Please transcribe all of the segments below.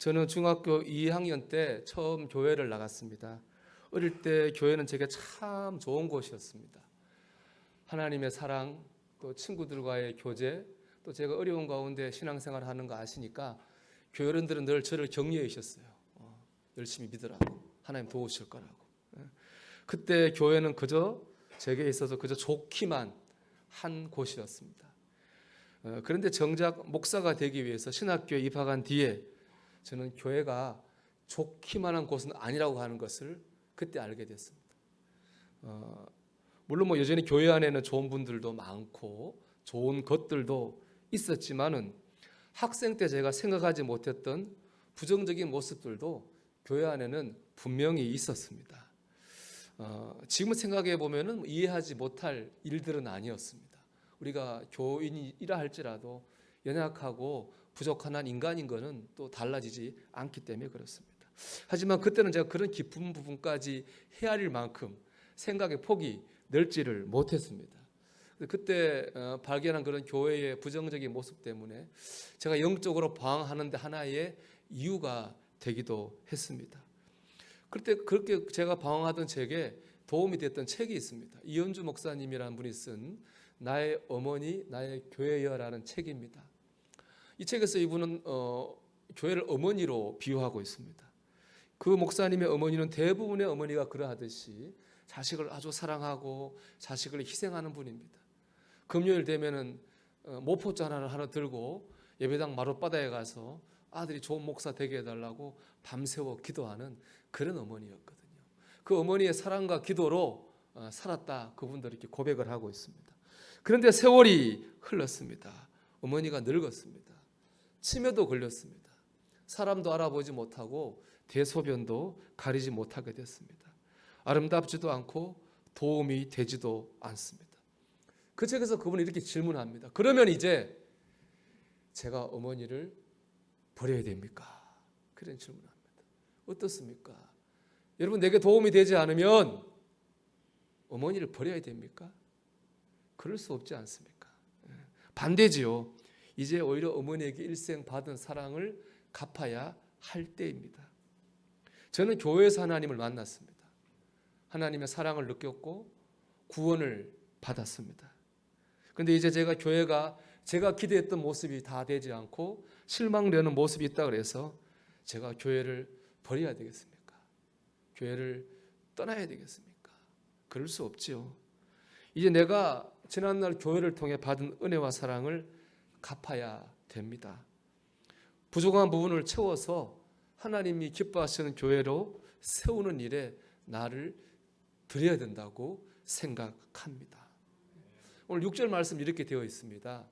저는 중학교 2학년 때 처음 교회를 나갔습니다. 어릴 때 교회는 제게 참 좋은 곳이었습니다. 하나님의 사랑, 또 친구들과의 교제, 또 제가 어려운 가운데 신앙생활 하는 거 아시니까 교회원들은 늘 저를 격려해 주셨어요. 어, 열심히 믿으라고. 하나님 도우실 거라고. 예. 그때 교회는 그저 제게 있어서 그저 좋기만 한 곳이었습니다. 어, 그런데 정작 목사가 되기 위해서 신학교에 입학한 뒤에 저는 교회가 좋기만 한 곳은 아니라고 하는 것을 그때 알게 됐습니다. 어, 물론 뭐 여전히 교회 안에는 좋은 분들도 많고 좋은 것들도 있었지만은 학생 때 제가 생각하지 못했던 부정적인 모습들도 교회 안에는 분명히 있었습니다. 어, 지금 생각해 보면은 이해하지 못할 일들은 아니었습니다. 우리가 교인이라 할지라도 연약하고 부족한 한 인간인 것은 또 달라지지 않기 때문에 그렇습니다. 하지만 그때는 제가 그런 깊은 부분까지 헤아릴 만큼 생각의 폭이 넓지를 못했습니다. 그때 어, 발견한 그런 교회의 부정적인 모습 때문에 제가 영적으로 방황하는데 하나의 이유가 되기도 했습니다. 그때 그렇게 제가 방황하던 책에 도움이 됐던 책이 있습니다. 이현주 목사님이라는 분이 쓴 나의 어머니 나의 교회여라는 책입니다. 이 책에서 이분은 어, 교회를 어머니로 비유하고 있습니다. 그 목사님의 어머니는 대부분의 어머니가 그러하듯이 자식을 아주 사랑하고 자식을 희생하는 분입니다. 금요일 되면은 어, 모포잔 하나 하나 들고 예배당 마룻바다에 가서 아들이 좋은 목사 되게 해달라고 밤새워 기도하는 그런 어머니였거든요. 그 어머니의 사랑과 기도로 어, 살았다 그분들이 이렇게 고백을 하고 있습니다. 그런데 세월이 흘렀습니다. 어머니가 늙었습니다. 치매도 걸렸습니다. 사람도 알아보지 못하고 대소변도 가리지 못하게 됐습니다. 아름답지도 않고 도움이 되지도 않습니다. 그 책에서 그분이 이렇게 질문합니다. 그러면 이제 제가 어머니를 버려야 됩니까? 그런 질문합니다. 어떻습니까? 여러분 내게 도움이 되지 않으면 어머니를 버려야 됩니까? 그럴 수 없지 않습니까? 예. 반대지요. 이제 오히려 어머니에게 일생 받은 사랑을 갚아야 할 때입니다. 저는 교회에서 하나님을 만났습니다. 하나님의 사랑을 느꼈고 구원을 받았습니다. 근데 이제 제가 교회가 제가 기대했던 모습이 다 되지 않고 실망되는 모습이 있다 그래서 제가 교회를 버려야 되겠습니까? 교회를 떠나야 되겠습니까? 그럴 수 없지요. 이제 내가 지난날 교회를 통해 받은 은혜와 사랑을 갚아야 됩니다. 부족한 부분을 채워서 하나님이 기뻐하시는 교회로 세우는 일에 나를 드려야 된다고 생각합니다. 오늘 6절 말씀 이렇게 되어 있습니다.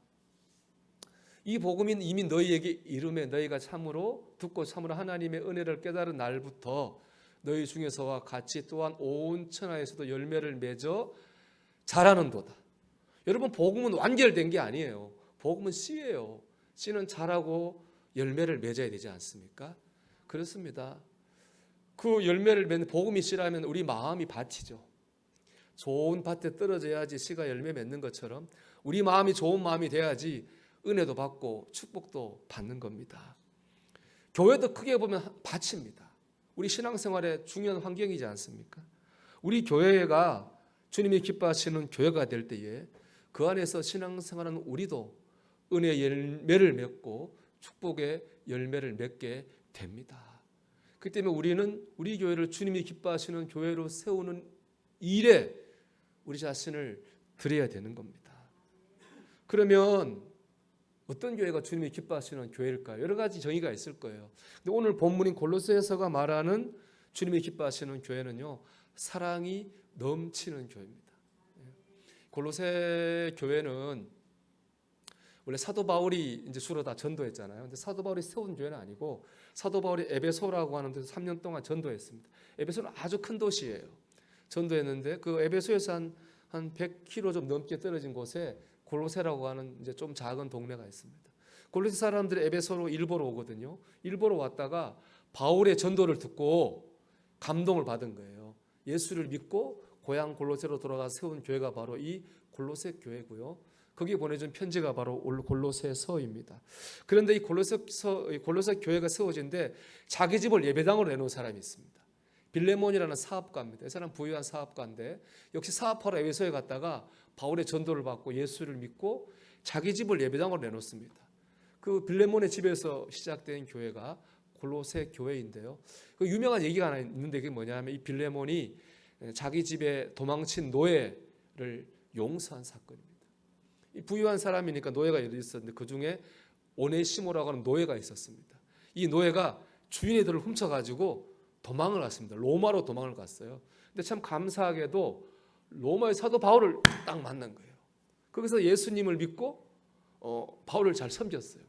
이 복음이 이미 너희에게 이름에 너희가 참으로 듣고 참으로 하나님의 은혜를 깨달은 날부터 너희 중에서와 같이 또한 온 천하에서도 열매를 맺어 자라는도다. 여러분 복음은 완결된 게 아니에요. 복음은 씨예요. 씨는 자라고 열매를 맺어야 되지 않습니까? 그렇습니다. 그 열매를 맺는 복음이 씨라면 우리 마음이 밭이죠. 좋은 밭에 떨어져야지 씨가 열매 맺는 것처럼 우리 마음이 좋은 마음이 돼야지 은혜도 받고 축복도 받는 겁니다. 교회도 크게 보면 밭입니다. 우리 신앙생활의 중요한 환경이지 않습니까? 우리 교회가 주님이 기뻐하시는 교회가 될 때에 그 안에서 신앙생활하는 우리도 은혜의 열매를 맺고 축복의 열매를 맺게 됩니다. 그 때문에 우리는 우리 교회를 주님이 기뻐하시는 교회로 세우는 일에 우리 자신을 드려야 되는 겁니다. 그러면 어떤 교회가 주님이 기뻐하시는 교회일까요? 여러 가지 정의가 있을 거예요. 근데 오늘 본문인 골로새서가 말하는 주님이 기뻐하시는 교회는요. 사랑이 넘치는 교회입니다. 골로새 교회는 원래 사도 바울이 이제 주로 다 전도했잖아요. 근데 사도 바울이 세운 교회는 아니고 사도 바울이 에베소라고 하는 데서 3년 동안 전도했습니다. 에베소는 아주 큰 도시예요. 전도했는데 그 에베소에서 한, 한 100km 좀 넘게 떨어진 곳에 골로세라고 하는 이제 좀 작은 동네가 있습니다. 골로세 사람들이 에베소로 일보러 오거든요. 일보러 왔다가 바울의 전도를 듣고 감동을 받은 거예요. 예수를 믿고 고향 골로세로 돌아가 세운 교회가 바로 이 골로세 교회고요. 거기에 보내준 편지가 바로 올- 골로새서입니다. 그런데 이 골로새서 이 골로새 교회가 세워진데 자기 집을 예배당으로 내놓은 사람이 있습니다. 빌레몬이라는 사업가입니다. 이 사람 부유한 사업가인데 역시 사업하러 에베소에 갔다가 바울의 전도를 받고 예수를 믿고 자기 집을 예배당으로 내놓습니다. 그 빌레몬의 집에서 시작된 교회가 골로새 교회인데요. 그 유명한 얘기가 하나 있는데 그게 뭐냐면 이 빌레몬이 자기 집에 도망친 노예를 용서한 사건입니다. 이 부유한 사람이니까 노예가 있었는데 그 중에 오네시모라고 하는 노예가 있었습니다. 이 노예가 주인의 들을 훔쳐가지고 도망을 갔습니다. 로마로 도망을 갔어요. 근데 참 감사하게도 로마의 사도 바울을 딱 만난 거예요. 거기서 예수님을 믿고 어, 바울을 잘 섬겼어요.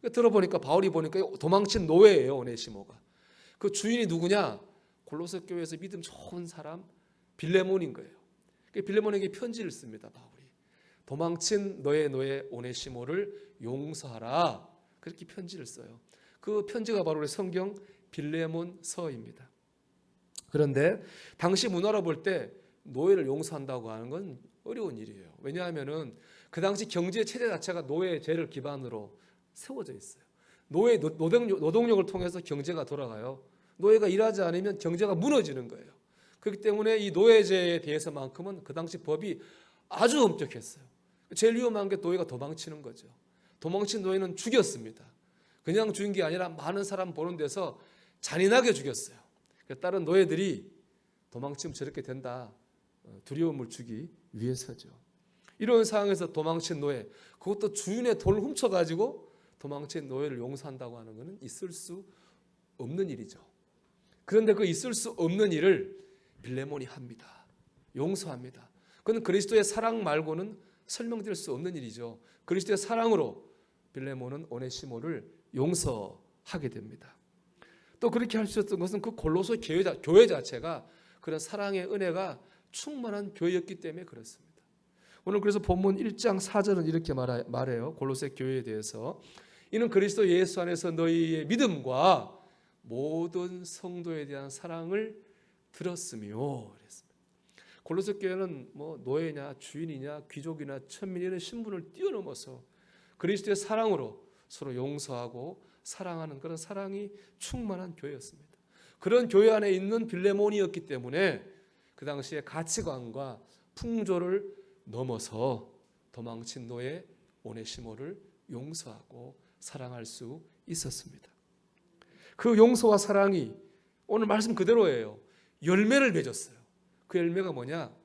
그 들어보니까 바울이 보니까 도망친 노예예요 오네시모가. 그 주인이 누구냐? 골로새 교회에서 믿음 좋은 사람 빌레몬인 거예요. 그 빌레몬에게 편지를 씁니다 바울이. 도망친 너의 노예 오네시모를 용서하라. 그렇게 편지를 써요. 그 편지가 바로 우리 성경 빌레몬서입니다. 그런데 당시 문화로 볼 때 노예를 용서한다고 하는 건 어려운 일이에요. 왜냐하면은 그 당시 경제 체제 자체가 노예제를 기반으로 세워져 있어요. 노예 노- 노동력, 노동력을 통해서 경제가 돌아가요. 노예가 일하지 않으면 경제가 무너지는 거예요. 그렇기 때문에 이 노예제에 대해서만큼은 그 당시 법이 아주 엄격했어요. 제일 위험한 게 노예가 도망치는 거죠. 도망친 노예는 죽였습니다. 그냥 죽인 게 아니라 많은 사람 보는 데서 잔인하게 죽였어요. 다른 노예들이 도망치면 저렇게 된다. 어, 두려움을 주기 위해서죠. 이런 상황에서 도망친 노예, 그것도 주인의 돈을 훔쳐가지고 도망친 노예를 용서한다고 하는 것은 있을 수 없는 일이죠. 그런데 그 있을 수 없는 일을 빌레몬이 합니다. 용서합니다. 그건 그리스도의 사랑 말고는 설명될 수 없는 일이죠. 그리스도의 사랑으로 빌레몬은 오네시모를 용서하게 됩니다. 또 그렇게 할 수 있었던 것은 그 골로새 교회, 자체가 그런 사랑의 은혜가 충만한 교회였기 때문에 그렇습니다. 오늘 그래서 본문 1장 4절은 이렇게 말해요. 골로새 교회에 대해서 이는 그리스도 예수 안에서 너희의 믿음과 모든 성도에 대한 사랑을 들었으며 그랬습니다. 골로새 교회는 뭐 노예냐 주인이냐 귀족이나 천민 이런 신분을 뛰어넘어서 그리스도의 사랑으로 서로 용서하고 사랑하는 그런 사랑이 충만한 교회였습니다. 그런 교회 안에 있는 빌레몬이었기 때문에 그 당시의 가치관과 풍조를 넘어서 도망친 노예 오네시모를 용서하고 사랑할 수 있었습니다. 그 용서와 사랑이 오늘 말씀 그대로예요. 열매를 맺었어요. 그 열매가 뭐냐?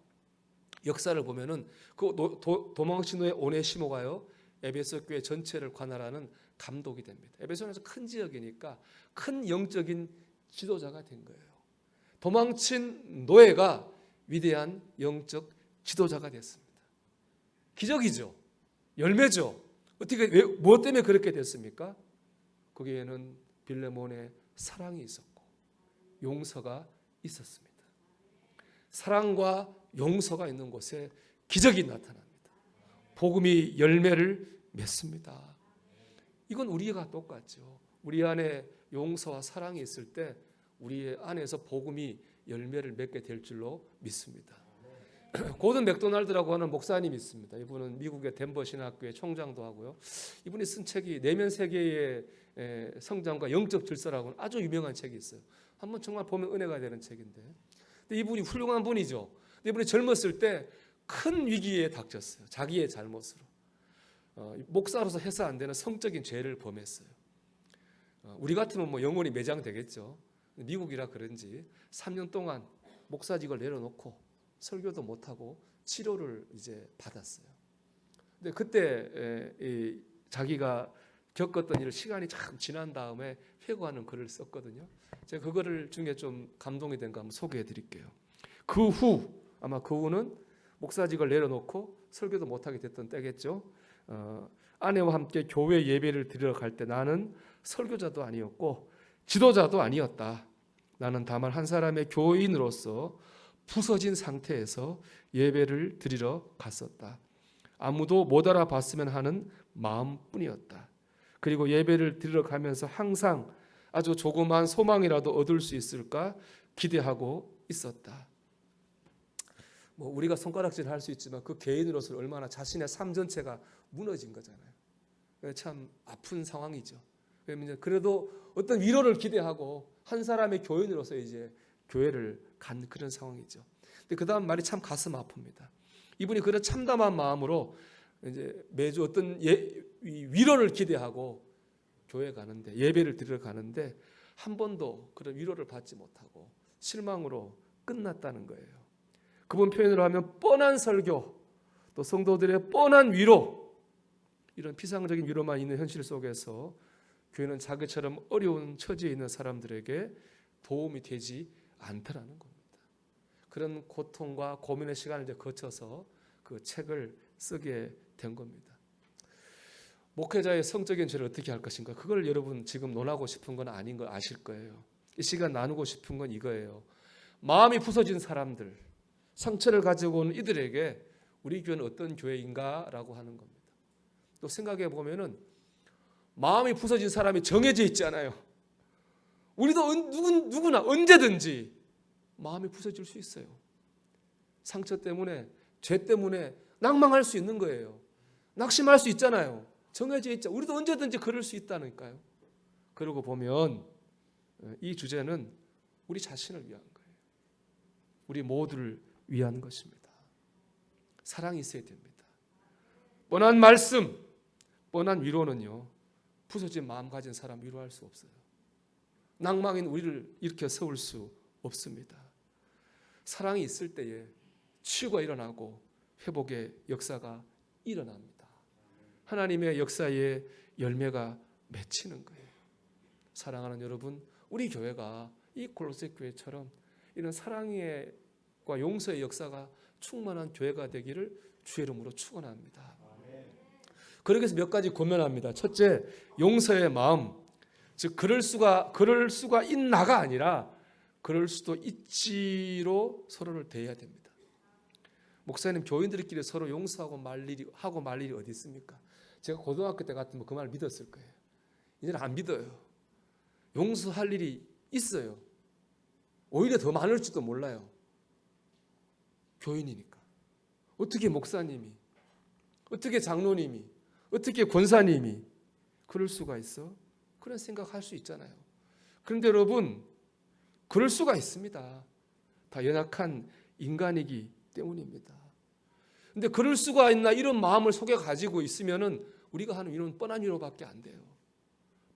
역사를 보면은 그 도, 도, 도망친 노예 오네시모가요. 에베소 교회 전체를 관할하는 감독이 됩니다. 에베소는 큰 지역이니까 큰 영적인 지도자가 된 거예요. 도망친 노예가 위대한 영적 지도자가 됐습니다. 기적이죠. 열매죠. 어떻게 왜, 무엇 때문에 그렇게 됐습니까? 거기에는 빌레몬의 사랑이 있었고 용서가 있었습니다. 사랑과 용서가 있는 곳에 기적이 나타납니다. 복음이 열매를 맺습니다. 이건 우리가 똑같죠. 우리 안에 용서와 사랑이 있을 때 우리 안에서 복음이 열매를 맺게 될 줄로 믿습니다. 고든 맥도날드라고 하는 목사님이 있습니다. 이분은 미국의 덴버 신학교의 총장도 하고요. 이분이 쓴 책이 내면 세계의 에, 성장과 영적 질서라고 하는 아주 유명한 책이 있어요. 한번 정말 보면 은혜가 되는 책인데. 근데 이분이 훌륭한 분이죠. 근데 이분이 젊었을 때 큰 위기에 닥쳤어요. 자기의 잘못으로. 어, 목사로서 해서 안 되는 성적인 죄를 범했어요. 어, 우리 같으면 뭐 영원히 매장되겠죠. 미국이라 그런지 3년 동안 목사직을 내려놓고 설교도 못하고 치료를 이제 받았어요. 근데 그때 에, 이 자기가 겪었던 일 시간이 참 지난 다음에 회고하는 글을 썼거든요. 제가 그거를 중에 좀 감동이 된 거 한번 소개해 드릴게요. 그 후 아마 그 후는 목사직을 내려놓고 설교도 못하게 됐던 때겠죠. 어, 아내와 함께 교회 예배를 드리러 갈 때 나는 설교자도 아니었고 지도자도 아니었다. 나는 다만 한 사람의 교인으로서 부서진 상태에서 예배를 드리러 갔었다. 아무도 못 알아봤으면 하는 마음뿐이었다. 그리고 예배를 드리러 가면서 항상 아주 조그만 소망이라도 얻을 수 있을까 기대하고 있었다. 뭐 우리가 손가락질을 할수 있지만 그 개인으로서 얼마나 자신의 삶 전체가 무너진 거잖아요. 참 아픈 상황이죠. 이제 그래도 어떤 위로를 기대하고 한 사람의 교인으로서 이제 교회를 간 그런 상황이죠. 근데 그 다음 말이 참 가슴 아픕니다. 이분이 그런 참담한 마음으로 이제 매주 어떤 예, 이 위로를 기대하고 교회 가는데 예배를 드리러 가는데 한 번도 그런 위로를 받지 못하고 실망으로 끝났다는 거예요. 그분 표현으로 하면 뻔한 설교, 또 성도들의 뻔한 위로, 이런 피상적인 위로만 있는 현실 속에서 교회는 자기처럼 어려운 처지에 있는 사람들에게 도움이 되지 않더라는 겁니다. 그런 고통과 고민의 시간을 이제 거쳐서 그 책을 쓰게 된 겁니다. 목회자의 성적인 죄를 어떻게 할 것인가? 그걸 여러분 지금 논하고 싶은 건 아닌 거 아실 거예요. 이 시간 나누고 싶은 건 이거예요. 마음이 부서진 사람들, 상처를 가지고 온 이들에게 우리 교회는 어떤 교회인가라고 하는 겁니다. 또 생각해 보면은 마음이 부서진 사람이 정해져 있잖아요. 우리도 누구, 누구나 언제든지 마음이 부서질 수 있어요. 상처 때문에, 죄 때문에 낭망할 수 있는 거예요. 낙심할 수 있잖아요. 정해져 있죠. 우리도 언제든지 그럴 수 있다니까요. 그러고 보면 어, 이 주제는 우리 자신을 위한 거예요. 우리 모두를 위한 것입니다. 사랑이 있어야 됩니다. 뻔한 말씀, 뻔한 위로는요. 부서진 마음 가진 사람 위로할 수 없어요. 낭망인 우리를 일으켜 세울 수 없습니다. 사랑이 있을 때에 치유가 일어나고 회복의 역사가 일어납니다. 하나님의 역사의 열매가 맺히는 거예요. 사랑하는 여러분, 우리 교회가 이 골로새 교회처럼 이런 사랑의 과 용서의 역사가 충만한 교회가 되기를 주의 이름으로 축원합니다. 그러기 위해서 몇 가지 고면합니다. 첫째, 용서의 마음. 즉 그럴 수가 그럴 수가 있나가 아니라 그럴 수도 있지로 서로를 대해야 됩니다. 목사님 교인들끼리 서로 용서하고 말 일이 하고 말 일이 어디 있습니까? 제가 고등학교 때 같으면 그 말 믿었을 거예요. 이제는 안 믿어요. 용서할 일이 있어요. 오히려 더 많을지도 몰라요. 교인이니까. 어떻게 목사님이, 어떻게 장로님이, 어떻게 권사님이 그럴 수가 있어? 그런 생각할 수 있잖아요. 그런데 여러분, 그럴 수가 있습니다. 다 연약한 인간이기 때문입니다. 근데 그럴 수가 있나 이런 마음을 속에 가지고 있으면은 우리가 하는 위로는 뻔한 위로밖에 안 돼요.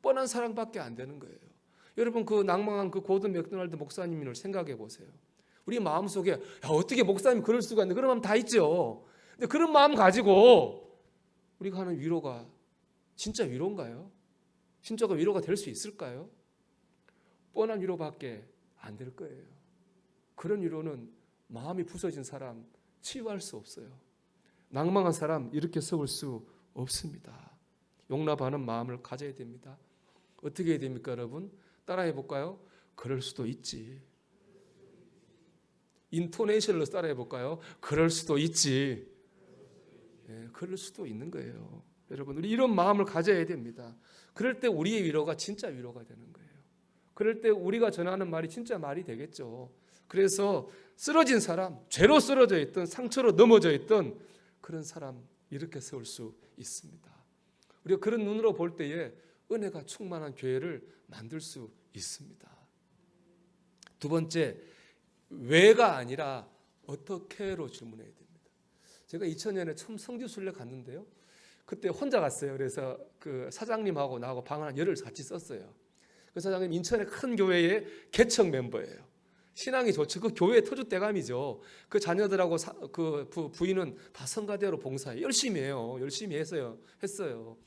뻔한 사랑밖에 안 되는 거예요. 여러분 그 낭망한 그 고든 맥도날드 목사님을 생각해 보세요. 우리 마음 속에 야, 어떻게 목사님 그럴 수가 있는데 그런 마음 다 있죠. 근데 그런 마음 가지고 우리가 하는 위로가 진짜 위로인가요? 진짜가 위로가 될 수 있을까요? 뻔한 위로밖에 안 될 거예요. 그런 위로는 마음이 부서진 사람 치유할 수 없어요. 낭망한 사람 이렇게 세울 수 없습니다. 용납하는 마음을 가져야 됩니다. 어떻게 해야 됩니까, 여러분? 따라해 볼까요? 그럴 수도 있지. 인토네이션으로 따라해 볼까요? 그럴 수도 있지. 예, 그럴 수도 있는 거예요. 여러분, 우리 이런 마음을 가져야 됩니다. 그럴 때 우리의 위로가 진짜 위로가 되는 거예요. 그럴 때 우리가 전하는 말이 진짜 말이 되겠죠. 그래서 쓰러진 사람, 죄로 쓰러져 있던 상처로 넘어져 있던 그런 사람 이렇게 세울 수 있습니다. 우리가 그런 눈으로 볼 때에 은혜가 충만한 교회를 만들 수 있습니다. 두 번째, 왜가 아니라 어떻게로 질문해야 됩니다. 제가 2000년에 처음 성지순례 갔는데요. 그때 혼자 갔어요. 그래서 그 사장님하고 나하고 방을 한 열흘 같이 썼어요. 그 사장님 인천의 큰 교회의 개척 멤버예요. 신앙이 좋죠. 그 교회 터줏대감이죠. 그 자녀들하고 사, 그 부, 부인은 다 성가대로 봉사해 열심히 해요. 열심히 했어요. 했어요.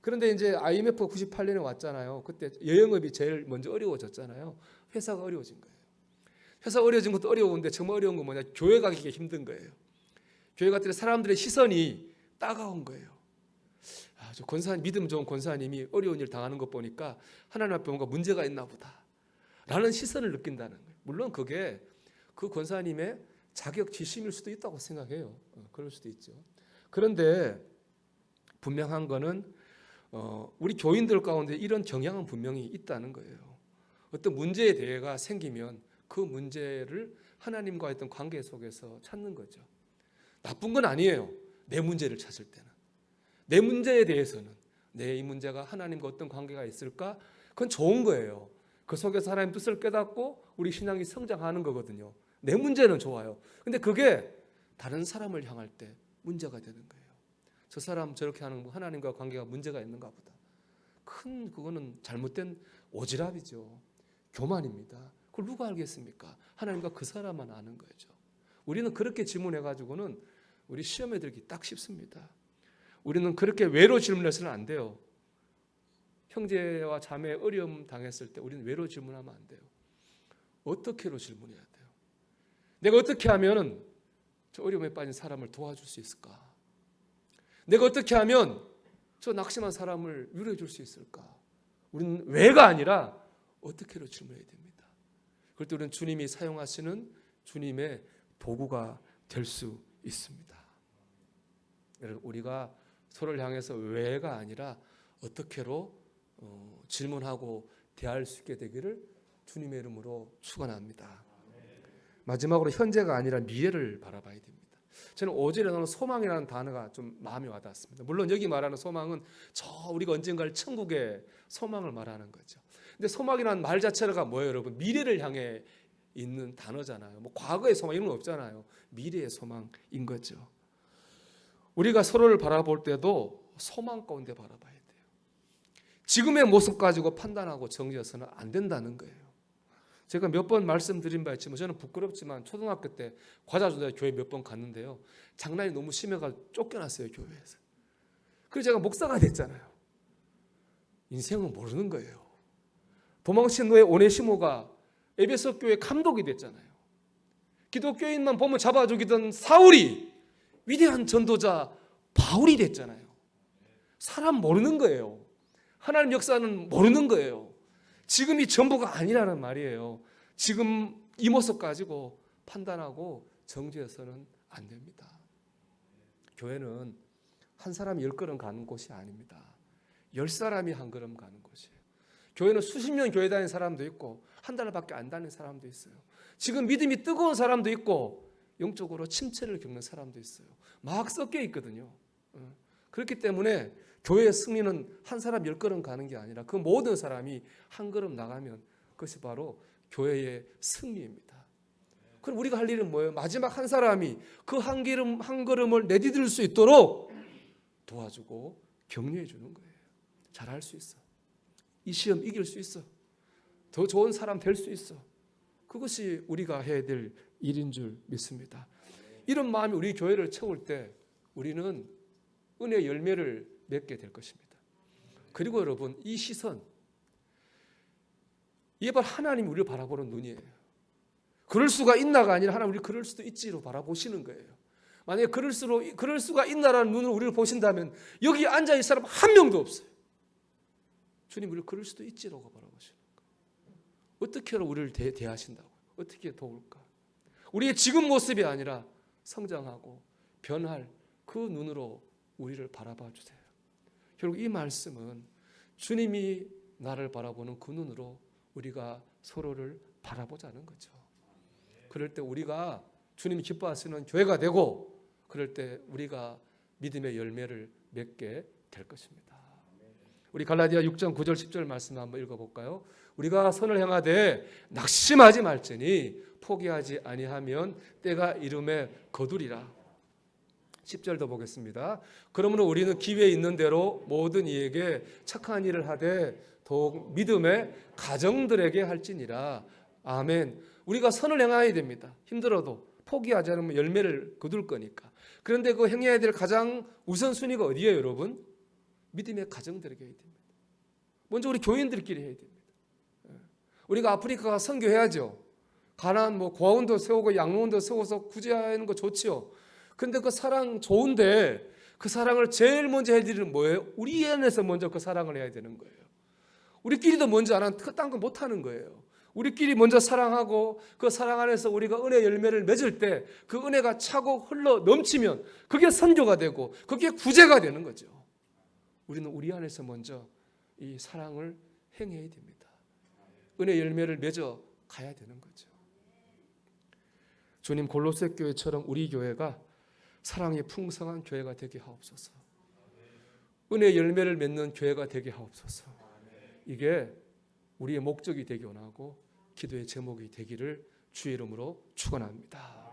그런데 이제 IMF 98년에 왔잖아요. 그때 여행업이 제일 먼저 어려워졌잖아요. 회사가 어려워진 거예요. 회사 어려워진 것도 어려운데 정말 어려운 건 뭐냐? 교회 가기가 힘든 거예요. 교회 갔더니 사람들의 시선이 따가운 거예요. 아, 저 권사 믿음 좋은 권사님이 어려운 일 당하는 것 보니까 하나님 앞에 뭔가 문제가 있나 보다. 라는 시선을 느낀다는 거예요. 물론 그게 그 권사님의 자격 지심일 수도 있다고 생각해요. 어, 그럴 수도 있죠. 그런데 분명한 거는 어, 우리 교인들 가운데 이런 경향은 분명히 있다는 거예요. 어떤 문제에 대해가 생기면 그 문제를 하나님과 했던 관계 속에서 찾는 거죠. 나쁜 건 아니에요. 내 문제를 찾을 때는. 내 문제에 대해서는 내 이 문제가 하나님과 어떤 관계가 있을까? 그건 좋은 거예요. 그 속에서 하나님 뜻을 깨닫고 우리 신앙이 성장하는 거거든요. 내 문제는 좋아요. 근데 그게 다른 사람을 향할 때 문제가 되는 거예요. 저 사람 저렇게 하는 거 하나님과 관계가 문제가 있는가 보다. 큰 그거는 잘못된 오지랖이죠. 교만입니다. 그걸 누가 알겠습니까? 하나님과 그 사람만 아는 거죠. 우리는 그렇게 질문해 가지고는 우리 시험에 들기 딱 쉽습니다. 우리는 그렇게 외로 질문해서는 안 돼요. 형제와 자매 어려움 당했을 때 우리는 외로 질문하면 안 돼요. 어떻게로 질문해야 돼요? 내가 어떻게 하면은 저 어려움에 빠진 사람을 도와줄 수 있을까? 내가 어떻게 하면 저 낙심한 사람을 위로해 줄 수 있을까? 우리는 왜가 아니라 어떻게로 질문해야 됩니다. 그럴 때 우리는 주님이 사용하시는 주님의 도구가 될 수 있습니다. 여러분 우리가 서로를 향해서 왜가 아니라 어떻게로 어, 질문하고 대할 수 있게 되기를 주님의 이름으로 축원합니다. 마지막으로 현재가 아니라 미래를 바라봐야 됩니다. 저는 오절에 나오는 소망이라는 단어가 좀 마음에 와닿았습니다. 물론 여기 말하는 소망은 저 우리가 언젠가 천국의 소망을 말하는 거죠. 근데 소망이라는 말 자체가 뭐예요, 여러분? 미래를 향해 있는 단어잖아요. 뭐 과거의 소망 이런 거 없잖아요. 미래의 소망인 거죠. 우리가 서로를 바라볼 때도 소망 가운데 바라봐야 돼요. 지금의 모습 가지고 판단하고 정지해서는 안 된다는 거예요. 제가 몇 번 말씀드린 바 있지만 저는 부끄럽지만 초등학교 때 과자 준다 교회 몇 번 갔는데요. 장난이 너무 심해가지고 쫓겨났어요 교회에서. 그래서 제가 목사가 됐잖아요. 인생은 모르는 거예요. 도망친 노예 오네시모가 에베소 교회 감독이 됐잖아요. 기독교인만 보면 잡아 죽이던 사울이 위대한 전도자 바울이 됐잖아요. 사람 모르는 거예요. 하나님 역사는 모르는 거예요. 지금이 전부가 아니라는 말이에요. 지금 이 모습 가지고 판단하고 정죄해서는 안 됩니다. 교회는 한 사람이 열 걸음 가는 곳이 아닙니다. 열 사람이 한 걸음 가는 곳이에요. 교회는 수십 년 교회 다니는 사람도 있고 한 달밖에 안 다니는 사람도 있어요. 지금 믿음이 뜨거운 사람도 있고 영적으로 침체를 겪는 사람도 있어요. 막 섞여 있거든요. 어. 그렇기 때문에 교회의 승리는 한 사람 열 걸음 가는 게 아니라 그 모든 사람이 한 걸음 나가면 그것이 바로 교회의 승리입니다. 그럼 우리가 할 일은 뭐예요? 마지막 한 사람이 그 한 걸음 한 걸음을 내디딜 수 있도록 도와주고 격려해 주는 거예요. 잘할 수 있어. 이 시험 이길 수 있어. 더 좋은 사람 될 수 있어. 그것이 우리가 해야 될 일인 줄 믿습니다. 이런 마음이 우리 교회를 채울 때 우리는 은혜 열매를 맺게 될 것입니다. 그리고 여러분 이 시선 이게 바로 하나님이 우리를 바라보는 눈이에요. 그럴 수가 있나가 아니라 하나님 우리 그럴 수도 있지로 바라보시는 거예요. 만약에 그럴 수로 그럴 수가 있나라는 눈으로 우리를 보신다면 여기 앉아 있는 사람 한 명도 없어요. 주님 우리를 그럴 수도 있지라고 바라보시는 거예요. 어떻게 우리를 대, 대하신다고? 어떻게 도울까? 우리의 지금 모습이 아니라 성장하고 변할 그 눈으로 우리를 바라봐 주세요. 결국 이 말씀은 주님이 나를 바라보는 그 눈으로 우리가 서로를 바라보자는 거죠. 그럴 때 우리가 주님이 기뻐하시는 교회가 되고 그럴 때 우리가 믿음의 열매를 맺게 될 것입니다. 우리 갈라디아 6장 9절 10절 말씀 한번 읽어볼까요? 우리가 선을 행하되 낙심하지 말지니 포기하지 아니하면 때가 이름에 거두리라. 10절도 보겠습니다. 그러므로 우리는 기회 있는 대로 모든 이에게 착한 일을 하되 더욱 믿음의 가정들에게 할지니라. 아멘. 우리가 선을 행해야 됩니다. 힘들어도 포기하지 않으면 열매를 거둘 거니까. 그런데 그 행해야 될 가장 우선순위가 어디예요, 여러분? 믿음의 가정들에게 해야 됩니다. 먼저 우리 교인들끼리 해야 됩니다. 예. 우리가 아프리카 선교해야죠. 가난 뭐 고아원도 세우고 양로원도 세워서 구제하는 거 좋지요. 근데 그 사랑 좋은데 그 사랑을 제일 먼저 해야 되는 뭐예요? 우리 안에서 먼저 그 사랑을 해야 되는 거예요. 우리끼리도 먼저 안 하면 딴거 못 하는 거예요. 우리끼리 먼저 사랑하고 그 사랑 안에서 우리가 은혜 열매를 맺을 때 그 은혜가 차고 흘러 넘치면 그게 선교가 되고 그게 구제가 되는 거죠. 우리는 우리 안에서 먼저 이 사랑을 행해야 됩니다. 은혜 열매를 맺어 가야 되는 거죠. 주님 골로새 교회처럼 우리 교회가 사랑이 풍성한 교회가 되게 하옵소서. 은혜 열매를 맺는 교회가 되게 하옵소서. 이게 우리의 목적이 되기 원하고 기도의 제목이 되기를 주의 이름으로 축원합니다.